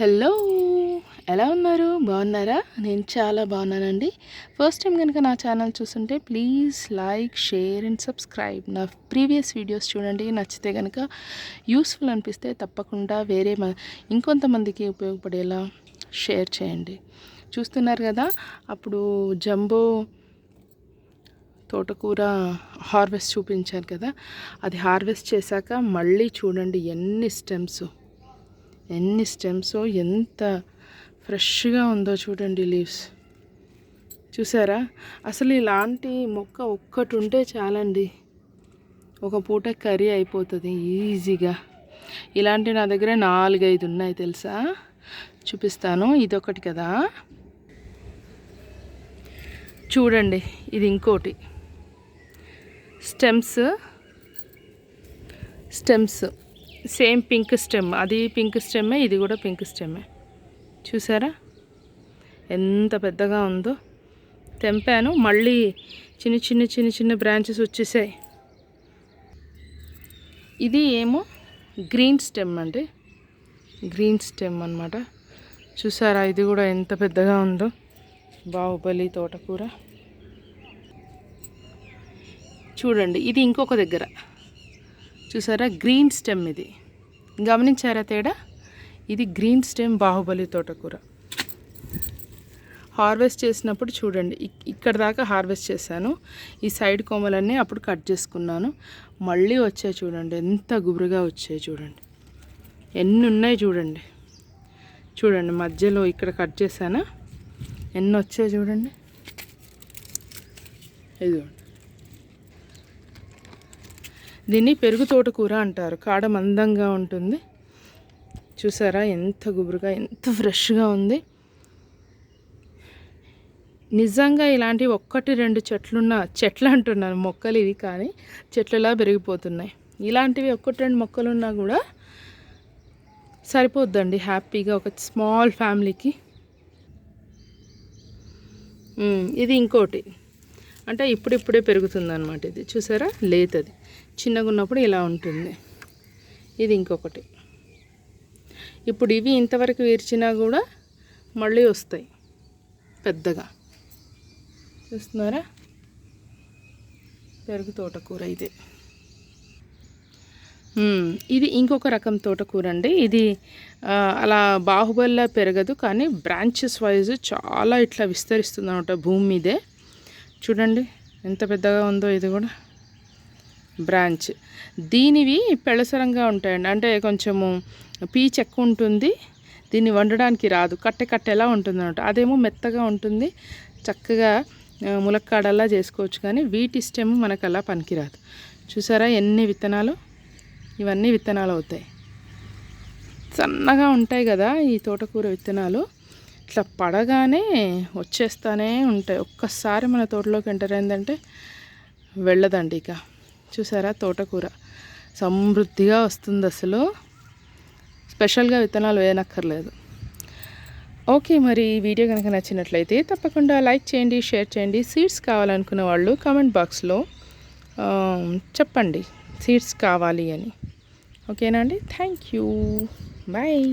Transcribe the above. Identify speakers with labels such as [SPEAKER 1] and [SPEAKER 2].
[SPEAKER 1] Hello ఎలా ఉన్నారు? బాగున్నారా? నేను చాలా బాగున్నానండి. ఫస్ట్ టైం కనుక నా ఛానల్ చూస్తుంటే please like share and subscribe నా ప్రీవియస్ వీడియోస్ చూడండి. నచ్చితే కనుక యూస్ఫుల్ అనిపిస్తే తప్పకుండా వేరే మ ఇంకొంతమందికి ఉపయోగపడేలా షేర్ చేయండి. చూస్తున్నారు కదా అప్పుడు జంబో తోటకూర హార్వెస్ట్ చూపించాను కదా అది హార్వెస్ట్ చేశాక మళ్ళీ చూడండి ఎన్ని స్టెమ్స్ ఎన్ని స్టెమ్స్ ఎంత ఫ్రెష్గా ఉందో చూడండి లీవ్స్. చూసారా? అసలు ఇలాంటి మొక్క ఒక్కటి ఉంటే చాలండి. ఒక పూట కర్రీ అయిపోతుంది ఈజీగా. ఇలాంటి నా దగ్గర నాలుగైదు ఉన్నాయి తెలుసా? చూపిస్తాను ఇదొకటి కదా? చూడండి ఇది ఇంకోటి. Stems stems. Same pink stem అది పింక్ స్టెమ్మే ఇది కూడా పింక్ స్టెమ్మే. చూసారా? ఎంత పెద్దగా ఉందో. తెంపాను మళ్ళీ చిన్న చిన్న చిన్న చిన్న బ్రాంచెస్ వచ్చేసాయి. ఇది ఏమో గ్రీన్ స్టెమ్ అండి. గ్రీన్ స్టెమ్ అనమాట చూసారా? ఇది కూడా ఎంత పెద్దగా ఉందో. బాహుబలి తోటకూర. చూడండి ఇది ఇంకొక దగ్గర. చూసారా? గ్రీన్ స్టెమ్ ఇది. గమనించారా తేడా? ఇది గ్రీన్ స్టెమ్ బాహుబలి తోటకూర. హార్వెస్ట్ చేసినప్పుడు చూడండి ఇక్కడ దాకా హార్వెస్ట్ చేశాను. ఈ సైడ్ కొమ్మలన్నీ అప్పుడు కట్ చేసుకున్నాను. మళ్ళీ వచ్చాయి చూడండి ఎంత గుబురుగా వచ్చాయి చూడండి. ఎన్ని ఉన్నాయి చూడండి. చూడండి మధ్యలో ఇక్కడ కట్ చేశానా? ఎన్ని వచ్చాయి చూడండి. ఇదిగోండి. దీన్ని పెరుగు తోటకూర అంటారు. కాడ మందంగా ఉంటుంది. చూసారా? ఎంత గుబురుగా ఎంత ఫ్రెష్గా ఉంది. నిజంగా ఇలాంటి ఒక్కటి రెండు చెట్లున్న చెట్లు అంటున్నాను మొక్కలు ఇవి కానీ చెట్లలా పెరిగిపోతున్నాయి. ఇలాంటివి ఒక్కటి రెండు మొక్కలు ఉన్నా కూడా సరిపోద్దండి హ్యాపీగా ఒక స్మాల్ ఫ్యామిలీకి. ఇది ఇంకోటి. అంటే ఇప్పుడిప్పుడే పెరుగుతుంది అనమాట ఇది. చూసారా? లేతది. చిన్నగా ఉన్నప్పుడు ఇలా ఉంటుంది. ఇది ఇంకొకటి. ఇప్పుడు ఇవి ఇంతవరకు విరిచినా కూడా మళ్ళీ వస్తాయి. పెద్దగా. చూస్తున్నారా? పెరుగు తోటకూర ఇదే. ఇది ఇంకొక రకం తోటకూర అండి. ఇది అలా బాహుబలిలా పెరగదు కానీ బ్రాంచెస్ వైజ్ చాలా ఇట్లా విస్తరిస్తుంది అనమాట భూమి మీదే. చూడండి ఎంత పెద్దగా ఉందో ఇది కూడా. బ్రాంచ్. దీనివి పెళసరంగా ఉంటాయండి. అంటే కొంచెము పీచ్ ఎక్కువ ఉంటుంది. దీన్ని వండడానికి రాదు. కట్టె కట్టెలా ఉంటుంది అనమాట అదేమో మెత్తగా ఉంటుంది. చక్కగా ములక్కాడల్లా చేసుకోవచ్చు కానీ వీటి స్టెమ్ మనకు అలా పనికిరాదు. చూసారా ఎన్ని విత్తనాలు? ఇవన్నీ విత్తనాలు అవుతాయి. సన్నగా ఉంటాయి కదా ఈ తోటకూర విత్తనాలు. ఇట్లా పడగానే వచ్చేస్తానే ఉంటాయి. ఒక్కసారి మన తోటలోకి ఎంటర్ అయిందంటే వెళ్ళదండి ఇక. చూసారా తోటకూర? సమృద్ధిగా వస్తుంది అసలు. స్పెషల్గా విత్తనాలు వేయనక్కర్లేదు. ఓకే మరి ఈ వీడియో కనుక నచ్చినట్లయితే తప్పకుండా లైక్ చేయండి షేర్ చేయండి. సీడ్స్ కావాలనుకున్న వాళ్ళు కామెంట్ బాక్స్లో చెప్పండి. సీడ్స్ కావాలి అని. ఓకేనా అండి? Thank you. బాయ్.